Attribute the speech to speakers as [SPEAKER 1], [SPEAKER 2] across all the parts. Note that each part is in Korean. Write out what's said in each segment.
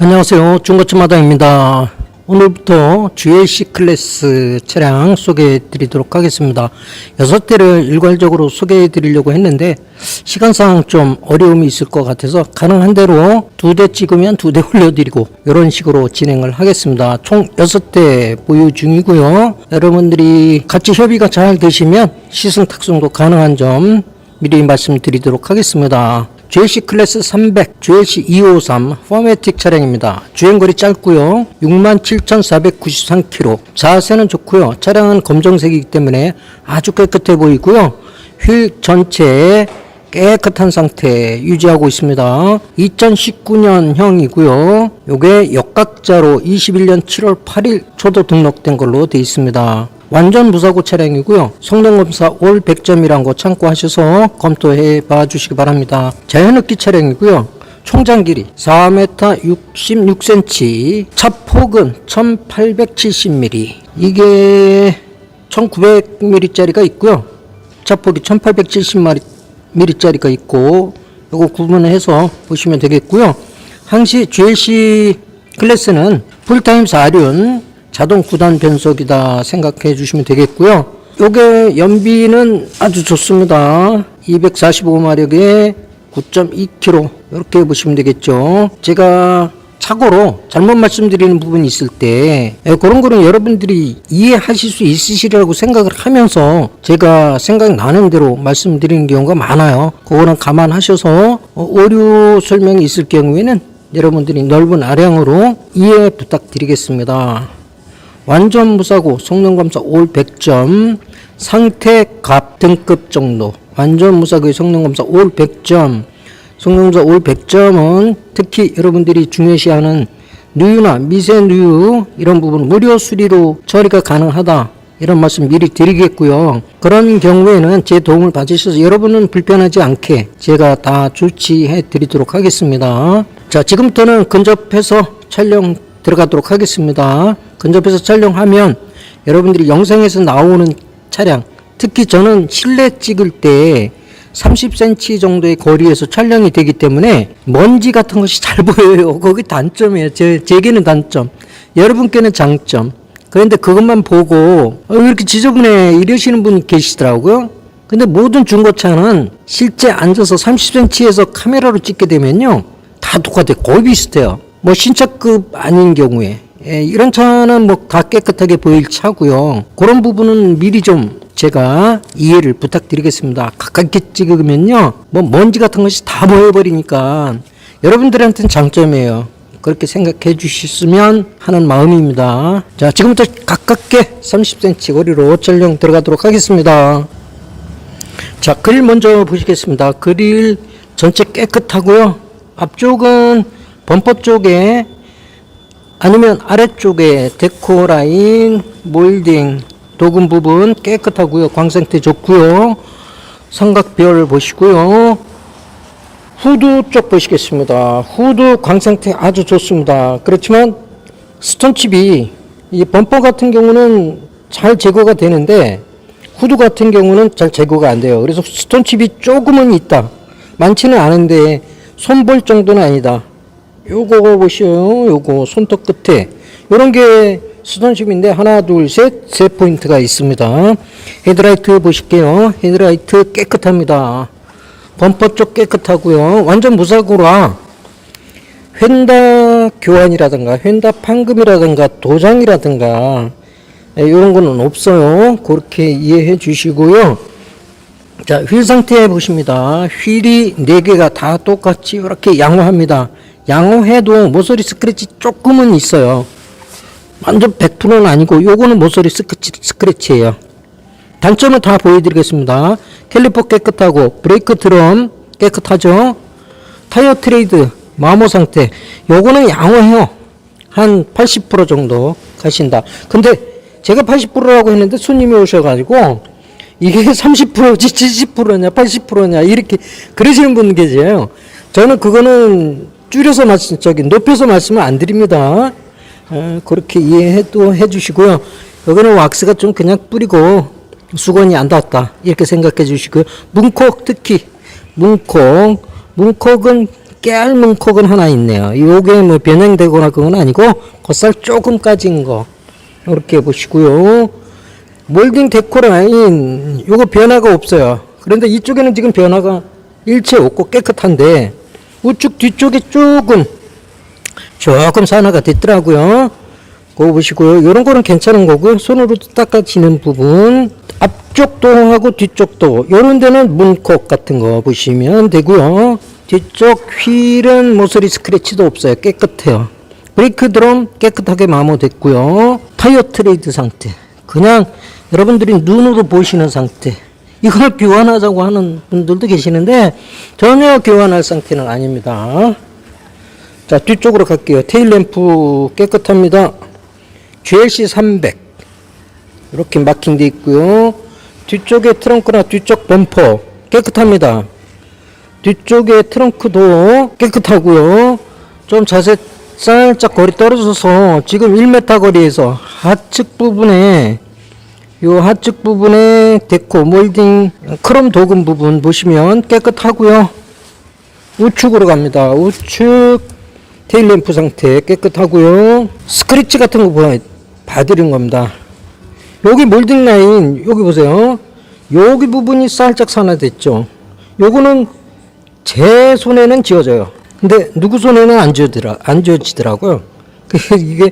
[SPEAKER 1] 안녕하세요. 중고차 마당입니다. 오늘부터 GLC 클래스 차량 소개해 드리도록 하겠습니다. 여섯 대를 일괄적으로 소개해 드리려고 했는데 시간상 좀 어려움이 있을 것 같아서 가능한 대로 두 대 찍으면 두 대 올려드리고 이런 식으로 진행을 하겠습니다. 총 여섯 대 보유 중이고요. 여러분들이 같이 협의가 잘 되시면 시승 탁송도 가능한 점 미리 말씀드리도록 하겠습니다. GLC 클래스 300, GLC 253 포매틱 차량입니다. 주행거리 짧고요. 67,493km. 자세는 좋고요. 차량은 검정색이기 때문에 아주 깨끗해 보이고요. 휠 전체 깨끗한 상태 유지하고 있습니다. 2019년형이고요. 요게 역각자로 21년 7월 8일 초도 등록된 걸로 되어 있습니다. 완전 무사고 차량이고요. 성능검사 올 100점이란 거 참고하셔서 검토해 봐 주시기 바랍니다. 자연흡기 차량이고요. 총장 길이 4m 66cm, 차 폭은 1870mm. 이게 1900mm짜리가 있고요. 차 폭이 1870mm짜리가 있고 이거 구분해서 보시면 되겠고요. 항시 GLC 클래스는 풀타임 4륜 자동 9단 변속이다 생각해 주시면 되겠고요. 요게 연비는 아주 좋습니다. 245마력에 9.2km 이렇게 보시면 되겠죠. 제가 착오로 잘못 말씀드리는 부분이 있을 때 예, 그런 거는 여러분들이 이해하실 수 있으시리라고 생각을 하면서 제가 생각나는 대로 말씀드리는 경우가 많아요. 그거는 감안하셔서 어, 오류 설명이 있을 경우에는 여러분들이 넓은 아량으로 이해 부탁드리겠습니다. 완전 무사고 성능검사 올 100점 상태 갑 등급 정도 완전 무사고의 성능검사 올 100점 성능검사 올 100점은 특히 여러분들이 중요시하는 누유나 미세 누유 이런 부분 무료 수리로 처리가 가능하다 이런 말씀 미리 드리겠고요. 그런 경우에는 제 도움을 받으셔서 여러분은 불편하지 않게 제가 다 조치해 드리도록 하겠습니다. 자, 지금부터는 근접해서 촬영 들어가도록 하겠습니다. 근접해서 촬영하면 여러분들이 영상에서 나오는 차량, 특히 저는 실내 찍을 때 30cm 정도의 거리에서 촬영이 되기 때문에 먼지 같은 것이 잘 보여요. 거기 단점이에요. 제, 제게는 단점. 여러분께는 장점. 그런데 그것만 보고 어, 왜 이렇게 지저분해 이러시는 분이 계시더라고요. 근데 모든 중고차는 실제 앉아서 30cm에서 카메라로 찍게 되면요. 다 똑같아요. 거의 비슷해요. 뭐 신차급 아닌 경우에. 예, 이런 차는 뭐 다 깨끗하게 보일 차고요. 그런 부분은 미리 좀 제가 이해를 부탁드리겠습니다. 가깝게 찍으면요. 뭐 먼지 같은 것이 다 보여버리니까 여러분들한테는 장점이에요. 그렇게 생각해 주셨으면 하는 마음입니다. 자, 지금부터 가깝게 30cm 거리로 촬영 들어가도록 하겠습니다. 자, 그릴 먼저 보시겠습니다. 그릴 전체 깨끗하고요. 앞쪽은 범퍼 쪽에 아니면 아래쪽에 데코 라인, 몰딩, 도금 부분 깨끗하고요. 광상태 좋고요. 삼각별 보시고요. 후드 쪽 보시겠습니다. 후드 광상태 아주 좋습니다. 그렇지만 스톤칩이 이 범퍼 같은 경우는 잘 제거가 되는데 후드 같은 경우는 잘 제거가 안 돼요. 그래서 스톤칩이 조금은 있다. 많지는 않은데 손볼 정도는 아니다. 요거 보시요. 요거 손톱 끝에 요런 게 스톤칩인데 하나 둘셋 세 포인트가 있습니다. 헤드라이트 보실게요. 헤드라이트 깨끗합니다. 범퍼 쪽 깨끗하고요. 완전 무사고라 휀다 교환이라든가 휀다 판금이라든가 도장이라든가 이런 거는 없어요. 그렇게 이해해 주시고요. 자, 휠 상태 보십니다. 휠이 4개가 다 똑같이 이렇게 양호합니다. 양호해도 모서리 스크래치 조금은 있어요. 완전 100%는 아니고 요거는 모서리 스크래치, 스크래치예요. 단점은 다 보여드리겠습니다. 캘리퍼 깨끗하고 브레이크 드럼 깨끗하죠. 타이어 트레이드 마모 상태 요거는 양호해요. 한 80% 정도 가신다. 근데 제가 80%라고 했는데 손님이 오셔가지고 이게 30%지 70%냐 80%냐 이렇게 그러시는 분 계세요. 저는 그거는 줄여서 말씀 저기 높여서 말씀을 안 드립니다. 어, 그렇게 이해해도 해주시고요. 여기는 왁스가 좀 그냥 뿌리고 수건이 안 닿았다 이렇게 생각해 주시고요. 문콕 특히 문콕 문콕은 깨알 문콕은 하나 있네요. 요게 뭐 변형되거나 그건 아니고 겉살 조금 까진 거 이렇게 보시고요. 몰딩 데코라인 요거 변화가 없어요. 그런데 이쪽에는 지금 변화가 일체 없고 깨끗한데 우측 뒤쪽에 조금 조금 산화가 됐더라고요. 그거 보시고요. 요런 거는 괜찮은 거고요. 손으로 닦아지는 부분 앞쪽도 하고 뒤쪽도 요런 데는 문콕 같은 거 보시면 되고요. 뒤쪽 휠은 모서리 스크래치도 없어요. 깨끗해요. 브레이크 드럼 깨끗하게 마모됐고요. 타이어 트레이드 상태. 그냥 여러분들이 눈으로 보시는 상태. 이걸 교환하자고 하는 분들도 계시는데 전혀 교환할 상태는 아닙니다. 자 뒤쪽으로 갈게요. 테일 램프 깨끗합니다. GLC 300 이렇게 마킹돼 있고요. 뒤쪽에 트렁크나 뒤쪽 범퍼 깨끗합니다. 뒤쪽에 트렁크도 깨끗하고요. 좀 자세 살짝 거리 떨어져서 지금 1m 거리에서 하측 부분에 요 하측 부분에 데코 몰딩 크롬 도금 부분 보시면 깨끗하고요. 우측으로 갑니다. 우측 테일 램프 상태 깨끗하고요. 스크래치 같은 거 봐- 봐드린 겁니다. 여기 몰딩 라인 여기 보세요. 여기 부분이 살짝 산화됐죠. 요거는 제 손에는 지워져요. 근데 누구 손에는 안 지워지더라 안 지워지더라고요. 그게 이게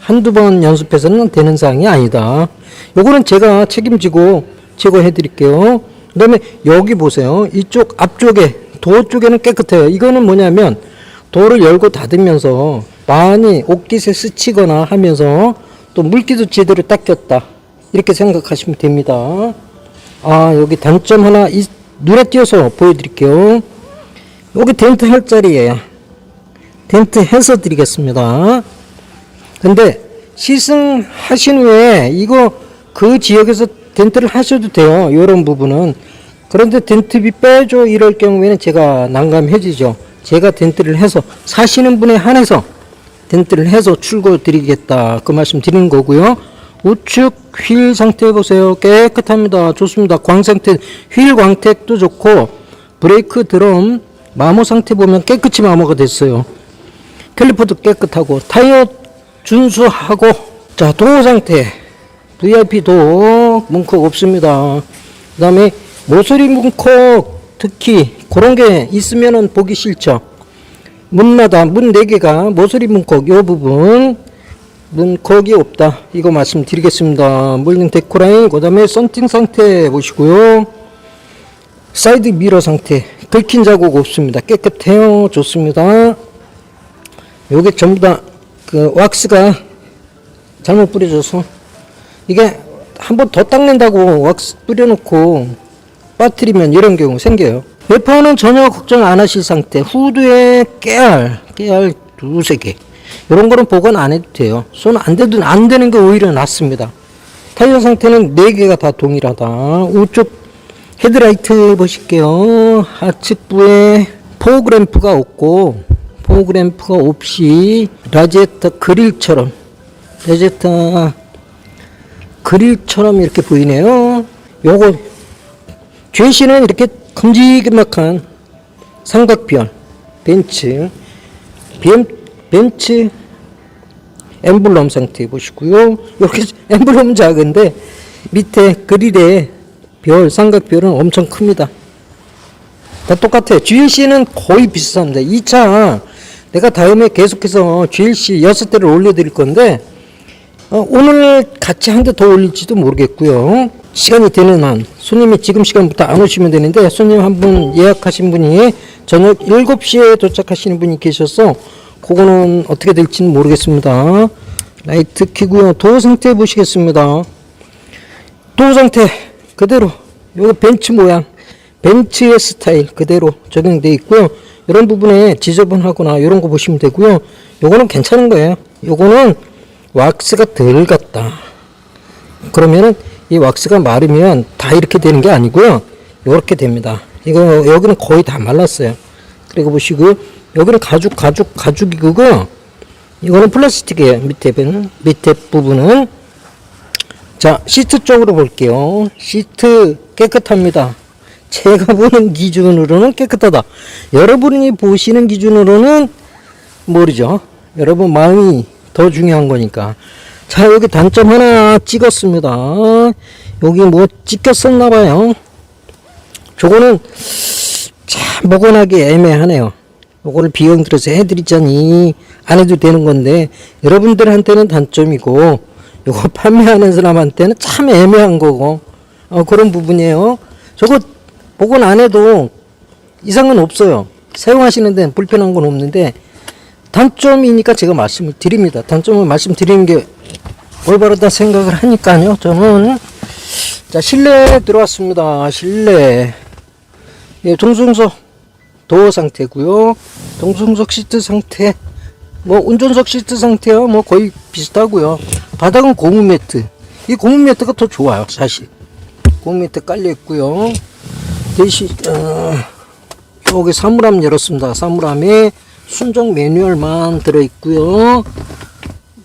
[SPEAKER 1] 한두 번 연습해서는 되는 사항이 아니다. 요거는 제가 책임지고 제거해 드릴게요. 그다음에 여기 보세요. 이쪽 앞쪽에 도 쪽에는 깨끗해요. 이거는 뭐냐면 도를 열고 닫으면서 많이 옷깃에 스치거나 하면서 또 물기도 제대로 닦였다. 이렇게 생각하시면 됩니다. 아, 여기 단점 하나 이- 눈에 띄어서 보여드릴게요. 여기 덴트 할 자리예요. 덴트 해서 드리겠습니다. 근데 시승하신 후에 이거 그 지역에서 덴트를 하셔도 돼요. 이런 부분은. 그런데 덴트비 빼줘 이럴 경우에는 제가 난감해지죠. 제가 덴트를 해서 사시는 분에 한해서 덴트를 해서 출고 드리겠다. 그 말씀 드리는 거고요. 우측 휠 상태 보세요. 깨끗합니다. 좋습니다. 광 상태, 휠 광택도 좋고, 브레이크 드럼 마모 상태 보면 깨끗이 마모가 됐어요. 캘리퍼도 깨끗하고, 타이어 준수하고, 자, 도어 상태. VIP 도 문콕 없습니다. 그 다음에 모서리 문콕 특히 그런 게 있으면은 보기 싫죠. 문마다 문 4개가 모서리 문콕 요 부분 문콕이 없다. 이거 말씀드리겠습니다. 몰딩 데코라인 그 다음에 썬팅 상태 보시고요. 사이드 미러 상태 긁힌 자국 없습니다. 깨끗해요. 좋습니다. 요게 전부 다 그 왁스가 잘못 뿌려져서 이게 한 번 더 닦는다고 왁스 뿌려놓고 빠뜨리면 이런 경우 생겨요. 웨퍼는 전혀 걱정 안 하실 상태. 후드에 깨알, 깨알 두세 개. 이런 거는 보관 안 해도 돼요. 손 안 대도 안 되는 게 오히려 낫습니다. 타이어 상태는 네 개가 다 동일하다. 우측 헤드라이트 보실게요. 하측부에 포그램프가 없고 포그램프가 없이 라제타 그릴처럼 라제타 그릴처럼 이렇게 보이네요. 요거 죄시는 이렇게 큼지막한 삼각별 벤츠 BM 벤츠 엠블럼 상태 보시고요. 이렇게 엠블럼은 작은데 밑에 그릴에 별 삼각별은 엄청 큽니다. 다 똑같아요. GLC는 거의 비슷합니다. 이차 내가 다음에 계속해서 GLC 여섯 대를 올려드릴 건데 어, 오늘 같이 한 대 더 올릴지도 모르겠고요. 시간이 되는 한 손님이 지금 시간부터 안 오시면 되는데 손님 한 분 예약하신 분이 저녁 7시에 도착하시는 분이 계셔서 그거는 어떻게 될지는 모르겠습니다. 라이트 키고요. 도어 상태 보시겠습니다. 도어 상태 그대로 요거 벤츠 모양 벤츠의 스타일 그대로 적용돼 있고요. 이런 부분에 지저분하거나 이런 거 보시면 되고요. 요거는 괜찮은 거예요. 요거는 왁스가 덜 갔다. 그러면은 이 왁스가 마르면 다 이렇게 되는 게 아니고요. 이렇게 됩니다. 이거 여기는 거의 다 말랐어요. 그리고 보시고 여기는 가죽 가죽 가죽이고 이거는 플라스틱이에요. 밑에 밑에 부분은 자 시트 쪽으로 볼게요. 시트 깨끗합니다. 제가 보는 기준으로는 깨끗하다. 여러분이 보시는 기준으로는 모르죠. 여러분 마음이 더 중요한 거니까. 자, 여기 단점 하나 찍었습니다. 여기 뭐 찍혔었나 봐요. 저거는 참 먹어나기 애매하네요. 요거를 비용 들여서 해드리자니 안 해도 되는 건데 여러분들한테는 단점이고 요거 판매하는 사람한테는 참 애매한 거고 어, 그런 부분이에요. 저거 복원 안 해도 이상은 없어요. 사용하시는 데는 불편한 건 없는데 단점이니까 제가 말씀을 드립니다. 단점을 말씀드리는 게 올바르다 생각을 하니까요. 저는 자 실내 들어왔습니다. 실내 예, 동승석 도어 상태고요. 동승석 시트 상태 뭐 운전석 시트 상태와 뭐 거의 비슷하고요. 바닥은 고무 매트. 이 고무 매트가 더 좋아요, 사실. 고무 매트 깔려 있고요. 대신 어, 여기 사물함 열었습니다. 사물함에 순정 매뉴얼만 들어 있고요.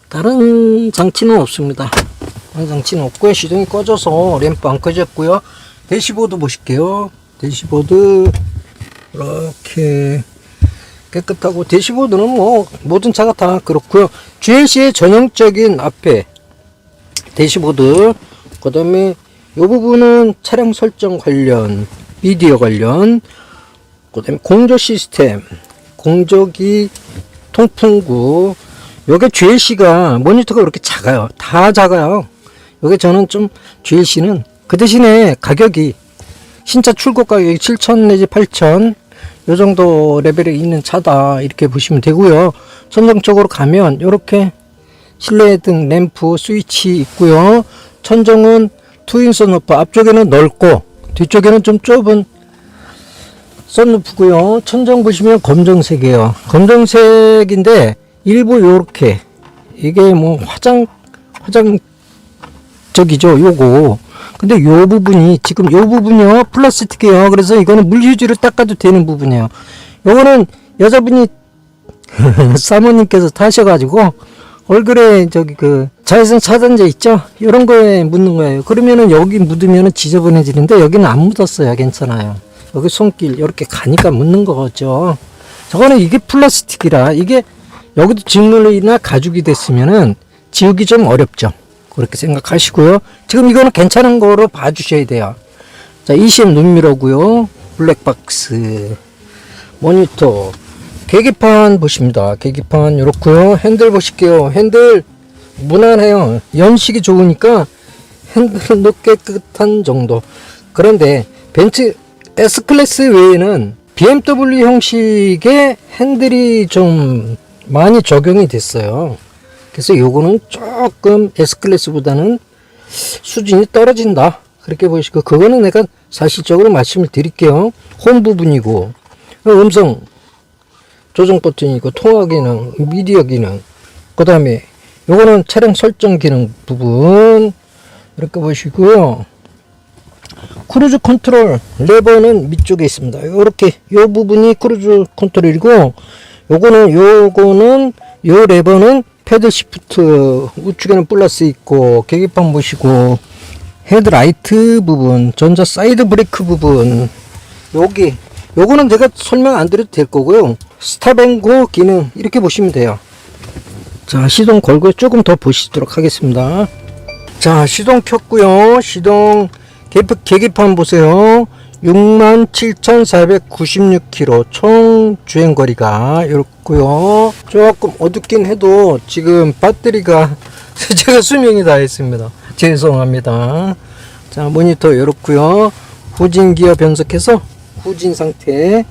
[SPEAKER 1] 다른 장치는 없습니다. 다른 장치는 없고요. 시동이 꺼져서 램프 안 꺼졌고요. 대시보드 보실게요. 대시보드 이렇게 깨끗하고 대시보드는 뭐 모든 차가 다 그렇고요. GLC의 전형적인 앞에 대시보드 그 다음에 이 부분은 차량 설정 관련 미디어 관련 그 다음에 공조 시스템 공조기 통풍구 요게 GLC가 모니터가 그렇게 작아요 다 작아요 요게 저는 좀 GLC는 그 대신에 가격이 신차 출고 가격이 7천 내지 8천 요 정도 레벨에 있는 차다 이렇게 보시면 되고요. 선정적으로 가면 이렇게 실내 등 램프 스위치 있고요. 천정은 트윈 선루프 앞쪽에는 넓고 뒤쪽에는 좀 좁은 선루프고요. 천정 보시면 검정색이에요. 검정색인데 일부 요렇게 이게 뭐 화장 화장적이죠 요거 근데 요 부분이 지금 요 부분이요. 플라스틱이에요. 그래서 이거는 물휴지로 닦아도 되는 부분이에요. 요거는 여자분이 사모님께서 타셔가지고 얼굴에 저기 그 자외선 차단제 있죠? 이런 거에 묻는 거예요. 그러면은 여기 묻으면은 지저분해지는데 여기는 안 묻었어요. 괜찮아요. 여기 손길 이렇게 가니까 묻는 거죠. 저거는 이게 플라스틱이라 이게 여기도 직물이나 가죽이 됐으면은 지우기 좀 어렵죠 그렇게 생각하시고요 지금 이거는 괜찮은 거로 봐주셔야 돼요 자 20 눈미러고요 블랙박스 모니터 계기판 보십니다. 계기판 이렇고요. 핸들 보실게요. 핸들 무난해요. 연식이 좋으니까 핸들은 깨끗한 정도. 그런데 벤츠 S클래스 외에는 BMW 형식의 핸들이 좀 많이 적용이 됐어요. 그래서 요거는 조금 S클래스보다는 수준이 떨어진다. 그렇게 보시고 그거는 내가 사실적으로 말씀을 드릴게요. 홈 부분이고 음성 조정 버튼이고 통화 기능, 미디어 기능, 그 다음에 요거는 차량 설정 기능 부분 이렇게 보시고요. 크루즈 컨트롤 레버는 밑쪽에 있습니다. 이렇게 요 부분이 크루즈 컨트롤이고 요거는 요거는 요 레버는 패드 시프트 우측에는 플러스 있고 계기판 보시고 헤드라이트 부분 전자 사이드 브레이크 부분 여기 요거는 제가 설명 안 드려도 될 거고요. 스탑앤고 기능 이렇게 보시면 돼요. 자 시동 걸고 조금 더 보시도록 하겠습니다. 자 시동 켰고요. 시동 계기, 계기판 보세요. 67,496km 총 주행거리가 이렇고요. 조금 어둡긴 해도 지금 배터리가 제가 수명이 다 했습니다. 죄송합니다. 자 모니터 이렇고요. 후진 기어 변속해서 후진 상태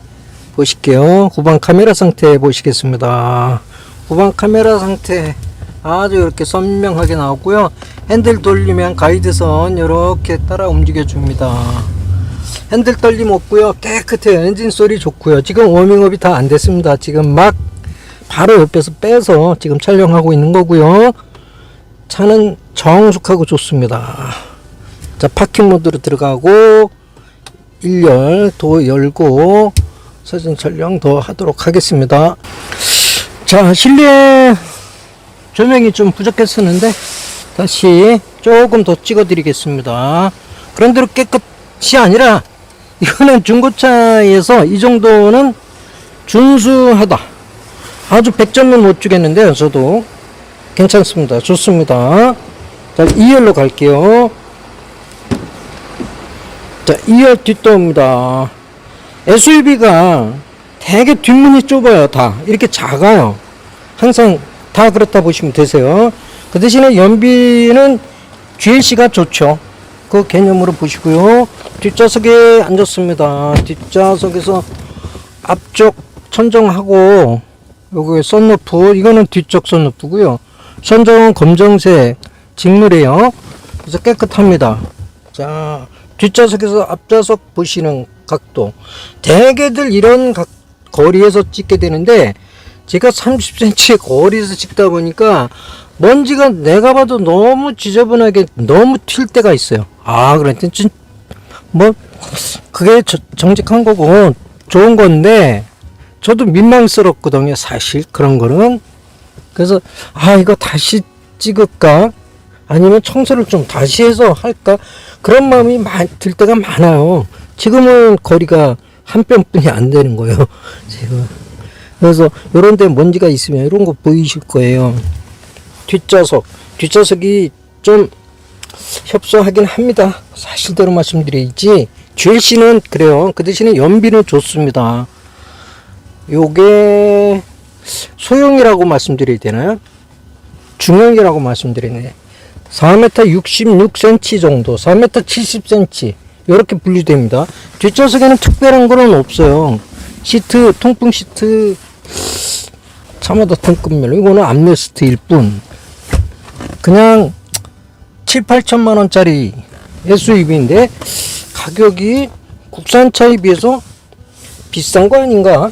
[SPEAKER 1] 보실게요. 후방 카메라 상태 보시겠습니다. 후방 카메라 상태 아주 이렇게 선명하게 나오고요. 핸들 돌리면 가이드선 이렇게 따라 움직여 줍니다. 핸들 떨림 없고요. 깨끗해요. 엔진 소리 좋고요. 지금 워밍업이 다 안 됐습니다. 지금 막 바로 옆에서 빼서 지금 촬영하고 있는 거고요. 차는 정숙하고 좋습니다. 자 파킹 모드로 들어가고 1열 도 열고 사진 촬영 더 하도록 하겠습니다. 자, 실내 조명이 좀 부족했었는데 다시 조금 더 찍어 드리겠습니다. 그런대로 깨끗 이 아니라 이거는 중고차에서 이 정도는 준수하다. 아주 100점은 못 주겠는데요, 저도. 괜찮습니다. 좋습니다. 자, 2열로 갈게요. 자, 2열 뒷도입니다. SUV가 되게 뒷문이 좁아요, 다. 이렇게 작아요. 항상 다 그렇다 보시면 되세요. 그 대신에 연비는 GLC가 좋죠. 그 개념으로 보시고요. 뒷좌석에 앉았습니다. 뒷좌석에서 앞쪽 천정하고 요거 썬루프 이거는 뒤쪽 썬루프고요. 천정은 검정색 직물이에요. 그래서 깨끗합니다. 자 뒷좌석에서 앞좌석 보시는 각도 대개들 이런 각, 거리에서 찍게 되는데 제가 30cm 거리에서 찍다 보니까 먼지가 내가 봐도 너무 지저분하게 너무 튈 때가 있어요. 아, 그랬더니 진, 뭐, 그게 저- 정직한 거고 좋은 건데 저도 민망스럽거든요. 사실 그런 거는. 그래서 아, 이거 다시 찍을까? 아니면 청소를 좀 다시 해서 할까? 그런 마음이 마- 들 때가 많아요. 지금은 거리가 한 뼘뿐이 안 되는 거예요. 지금. 그래서 요런 데 먼지가 있으면 이런 거 보이실 거예요. 뒷좌석. 뒷좌석이 좀 협소하긴 합니다. 사실대로 말씀드리지. GLC는 그래요. 그 대신에 연비는 좋습니다. 요게 소형이라고 말씀드려야 되나요? 중형이라고 말씀드리네. 4m 66cm 정도, 4m 70cm 이렇게 분류됩니다. 뒷좌석에는 특별한 거는 없어요. 시트, 통풍 시트 차마다 통급별로 이거는 암레스트일 뿐. 그냥 7, 8천만 원짜리 SUV인데 가격이 국산차에 비해서 비싼 거 아닌가?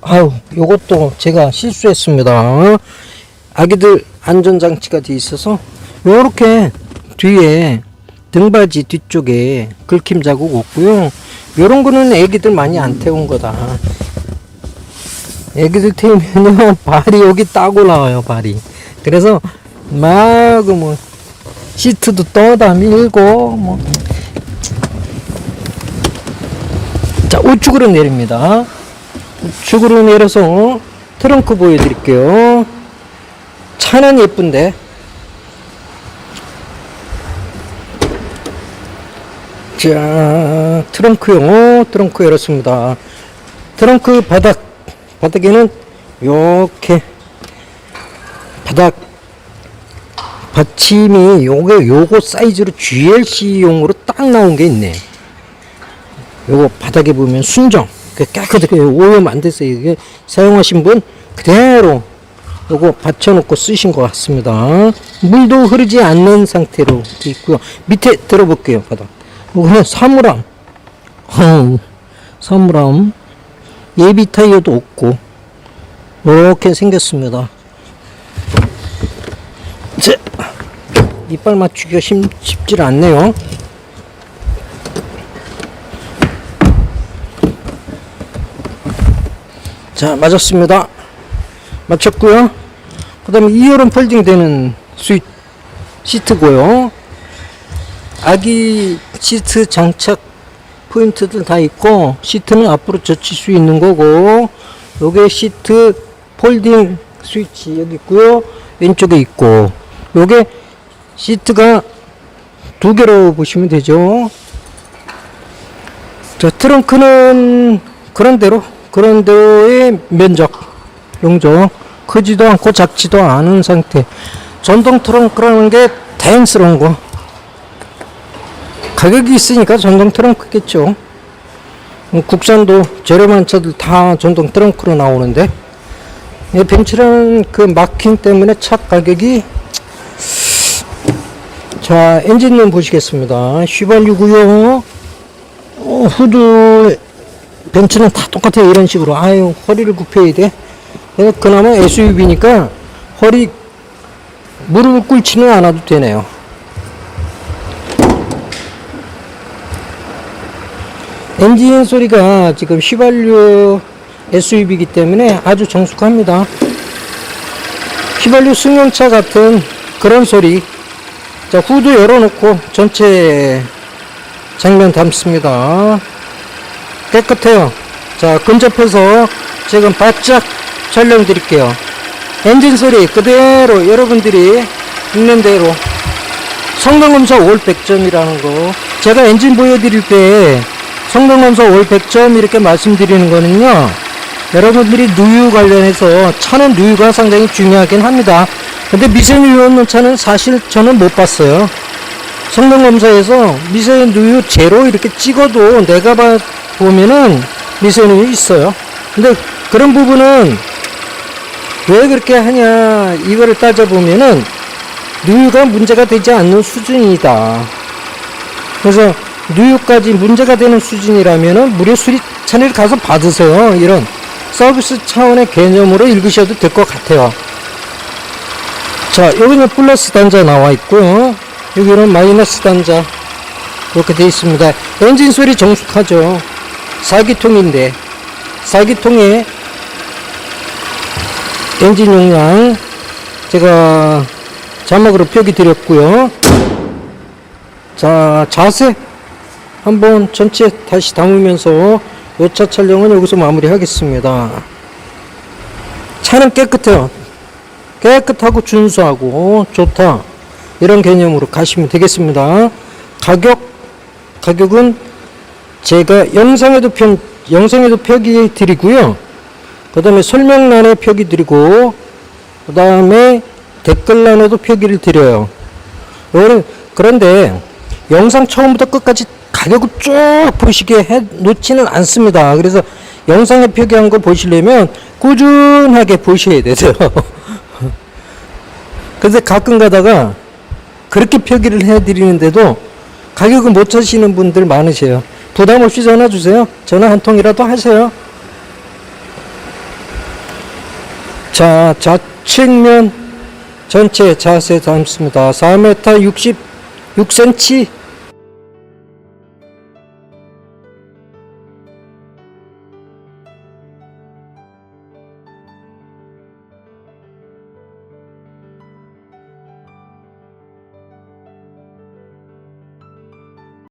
[SPEAKER 1] 아유, 요것도 제가 실수했습니다. 아기들 안전장치가 돼 있어서 요렇게 뒤에 등받이 뒤쪽에 긁힘 자국 없고요. 요런 거는 애기들 많이 안 태운 거다. 애기들 태우면요 발이 여기 따고 나와요 발이. 그래서 막 뭐 시트도 떠다 밀고 뭐. 자 우측으로 내립니다. 우측으로 내려서 트렁크 보여드릴게요. 차는 예쁜데 자 트렁크요 트렁크 열었습니다 트렁크 바닥 바닥에는 이렇게 바닥 받침이 요게 요거 사이즈로 GLC용으로 딱 나온 게 있네. 요거 바닥에 보면 순정. 그 깨끗하게 오염 안 됐어요 이게 사용하신 분 그대로 요거 받쳐놓고 쓰신 것 같습니다. 물도 흐르지 않는 상태로 돼 있고요. 밑에 들어볼게요 바닥. 요거는 사물함. 어, 사물함. 예비 타이어도 없고 이렇게 생겼습니다. 자, 이빨 맞추기가 쉽, 쉽질 않네요. 자 맞았습니다. 맞췄고요. 그 다음에 2열은 폴딩 되는 스윗 시트고요. 아기 시트 장착 포인트들 다 있고 시트는 앞으로 젖힐 수 있는 거고 요게 시트 폴딩 스위치 여기 있고요. 왼쪽에 있고 요게 시트가 두 개로 보시면 되죠. 자 트렁크는 그런 대로 그런 대로의 면적 용적 크지도 않고 작지도 않은 상태. 전동 트렁크라는 게 다행스러운 거. 가격이 있으니까 전동 트렁크겠죠. 뭐 국산도 저렴한 차들 다 전동 트렁크로 나오는데 이 벤츠라는 그 마킹 때문에 차 가격이 자 엔진룸 보시겠습니다. 휘발유고요. 어, 후드 벤츠는 다 똑같아요. 이런 식으로 아유 허리를 굽혀야 돼. 그래서 그나마 SUV니까 허리 무릎을 꿇지는 않아도 되네요. 엔진 소리가 지금 휘발유 SUV이기 때문에 아주 정숙합니다. 휘발유 승용차 같은 그런 소리. 자, 후드 열어놓고 전체 장면 담습니다. 깨끗해요. 자, 근접해서 지금 바짝 촬영 드릴게요. 엔진 소리 그대로 여러분들이 있는 대로 성능검사 올 100점이라는 거. 제가 엔진 보여드릴 때 성능검사 올 100점 이렇게 말씀드리는 거는요. 여러분들이 누유 관련해서 차는 누유가 상당히 중요하긴 합니다. 근데 미세누유 없는 차는 사실 저는 못 봤어요. 성능검사에서 미세누유 제로 이렇게 찍어도 내가 봐, 보면은 미세누유 있어요. 근데 그런 부분은 왜 그렇게 하냐 이거를 따져보면은 누유가 문제가 되지 않는 수준이다. 그래서 누유까지 문제가 되는 수준이라면은 무료 수리 차를 가서 받으세요. 이런 서비스 차원의 개념으로 읽으셔도 될 것 같아요. 자, 여기는 플러스 단자 나와 있고요. 여기는 마이너스 단자 이렇게 되어 있습니다. 엔진 소리 정숙하죠. 4기통인데 4기통에 엔진 용량 제가 자막으로 표기 드렸고요. 자, 자세 한번 전체 다시 담으면서 요차 촬영은 여기서 마무리 하겠습니다. 차는 깨끗해요. 깨끗하고 준수하고 좋다. 이런 개념으로 가시면 되겠습니다. 가격, 가격은 제가 영상에도 편, 영상에도 표기 드리고요. 그 다음에 설명란에 표기 드리고, 그 다음에 댓글란에도 표기를 드려요. 그런데 영상 처음부터 끝까지 가격을 쭉 보시게 해 놓지는 않습니다. 그래서 영상에 표기한 거 보시려면 꾸준하게 보셔야 되죠. 근데 가끔 가다가 그렇게 표기를 해드리는데도 가격을 못 찾으시는 분들 많으세요. 부담 없이 전화 주세요. 전화 한 통이라도 하세요. 자, 좌측면 전체 자세 담습니다. 4m 66cm